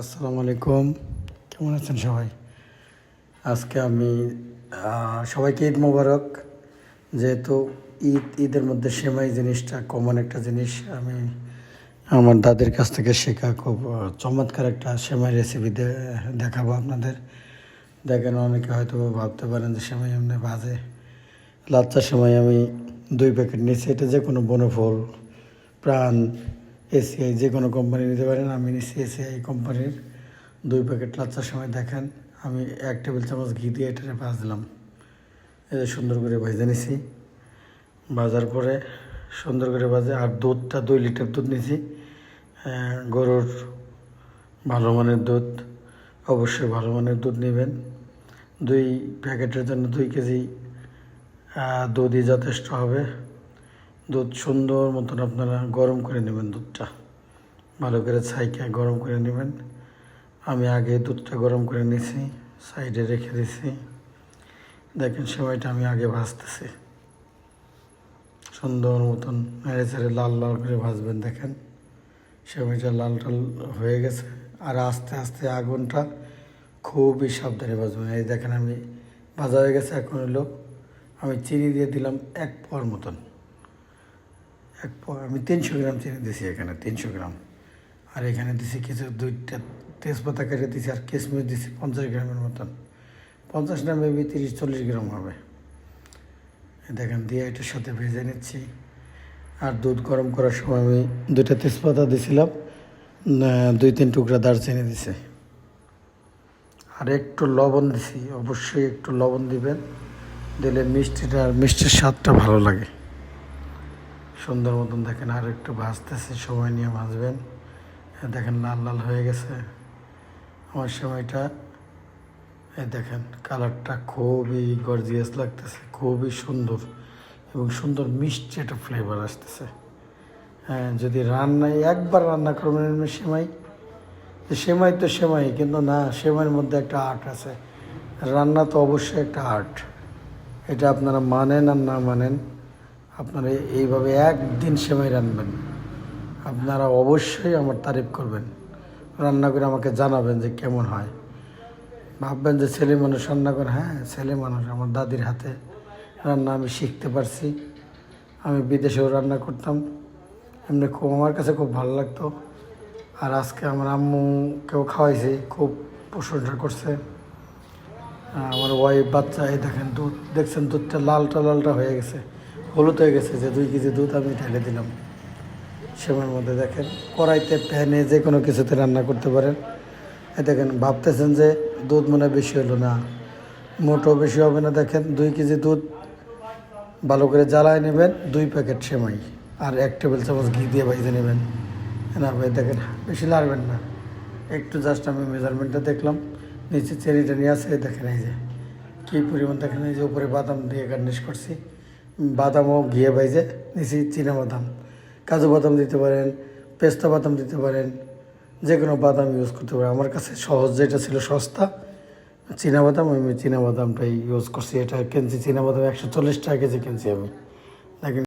আসসালামু আলাইকুম। কেমন আছেন সবাই? আজকে আমি সবাইকে ঈদ মোবারক। যেহেতু ঈদ ঈদের মধ্যে সেমাই জিনিসটা কমন একটা জিনিস আমি আমার দাদির কাছ থেকে শেখা খুব চমৎকার একটা সেমাই রেসিপি দেখাবো আপনাদের। দেখেন অনেকে হয়তো ভাবতে পারেন যে সেমাই এমনি বাজে। লাচ্চা সেমাই আমি দুই প্যাকেট নিয়েছি। এটা যে কোনো বনফল প্রাণ এসিআই যে কোনো কোম্পানি নিতে পারেন, আমি নিচ্ছি এসিআই কোম্পানির। দুই প্যাকেট লাচ্চার সময় দেখেন, আমি এক টেবিল চামচ ঘি দিয়ে এটারে ভাজলাম এটা সুন্দর করে ভেজে নিছি। ভাজার পরে সুন্দর করে ভাজে, আর দুধটা দুই লিটার দুধ নিছি। গরুর ভালো মানের দুধ, অবশ্যই ভালো মানের দুধ নেবেন। দুই প্যাকেটের জন্য দুই কেজি দুধই যথেষ্ট হবে। দুধ সুন্দর মতন আপনারা গরম করে নেবেন দুধটা। ভালো করে ছাইকে গরম করে নেবেন। আমি আগে দুধটা গরম করে নিয়েছি সাইডে রেখে দিছি। দেখেন সেমাইটা আমি আগে ভাজতেছি। সুন্দর মতন নেড়ে চেড়ে লাল লাল করে ভাজবেন, দেখেন। সেমাইটা লাল টাল হয়ে গেছে। আর আস্তে আস্তে আগুনটা খুবই সাবধানে ভাজবেন। এই দেখেন আমি ভাজা হয়ে গেছে, এখন হলো আমি চিনি দিয়ে দিলাম এক পর মতন। এক আমি তিনশো গ্রাম চিনি দিছি এখানে, তিনশো গ্রাম। আর এখানে দিছি কিছু দুইটা তেজপাতা কেটে দিছি আর কিশমিশ দিছি পঞ্চাশ গ্রামের মতন। পঞ্চাশ গ্রাম মেবি তিরিশ, চল্লিশ গ্রাম হবে। দেখেন দিয়ে এটার সাথে ভেজে নিচ্ছি। আর দুধ গরম করার সময় আমি দুইটা তেজপাতা দিছিলাম দুই, তিন টুকরা দারচিনি দিছে। আর একটু লবণ দিছি, অবশ্যই একটু লবণ দিবেন, দিলে মিষ্টিটা মিষ্টির স্বাদটা ভালো লাগে। সুন্দর মতন দেখেন, আর একটু ভাজতেছে সময় নিয়ে ভাজবেন দেখেন, লাল লাল হয়ে গেছে। আমার সময়টা, এই দেখেন, কালারটা খুবই গর্জিয়াস লাগতেছে, খুবই সুন্দর এবং সুন্দর মিষ্টি একটা ফ্লেভার আসতেছে। হ্যাঁ যদি রান্নায়, একবার রান্না করবেন সেমাই সেমাই তো সেমাই, কিন্তু না, সেমাইয়ের মধ্যে একটা আর্ট আছে। রান্না তো অবশ্যই একটা আর্ট এটা আপনারা মানেন আর না মানেন আপনারা এইভাবে একদিন সেমাই রান্নবেন আপনারা অবশ্যই আমার তারিফ করবেন। রান্না করে আমাকে জানাবেন যে কেমন হয়। ভাববেন যে ছেলে মানুষ রান্না করে হ্যাঁ ছেলে মানুষ, আমার দাদির হাতে রান্না আমি শিখতে পারছি। আমি বিদেশেও রান্না করতাম। এমনি খুব, আমার কাছে খুব ভালো লাগতো। আর আজকে আমার আম্মুকেও খাওয়াইছি, খুব প্রশংসা করছে। আমার ওয়াইফ বাচ্চা, এই দেখেন দুধ, দেখছেন দুধটা লালটা লালটা হয়ে গেছে। হলুদ হয়ে গেছে, যে দুই কেজি দুধ আমি ঢেলে দিলাম। সেমার মধ্যে দেখেন, কড়াইতে প্যানে যে কোনো কিছুতে রান্না করতে পারেন। দেখেন, ভাবতেছেন যে দুধ মনে বেশি হলো না। মোটো বেশি হবে না, দেখেন, দুই কেজি দুধ ভালো করে জ্বালায় নেবেন, দুই প্যাকেট সেমাই আর এক টেবিল চামচ ঘি দিয়ে ভাইজে নেবেন। না ভাই, দেখেন, বেশি লাগবেন না। একটু জাস্ট আমি মেজারমেন্টটা দেখলাম, নিচে চেরিটা নিয়ে আসে দেখেন এই যে, কী পরিমাণ, দেখেন এই যে উপরে বাদাম দিয়ে গার্নিশ করছি। বাদামও ঘিয়ে ভাইজে দিছি চীনা বাদাম। কাজু বাদাম দিতে পারেন, পেস্তা বাদাম দিতে পারেন যে কোনো বাদাম ইউজ করতে পারেন। আমার কাছে সহজ যেটা ছিল সস্তা, চীনা বাদাম, আমি চীনা বাদামটাই ইউজ করছি। এটা কিনছি, চীনা বাদাম একশো চল্লিশ টাকা কেজি কিনছি আমি। দেখেন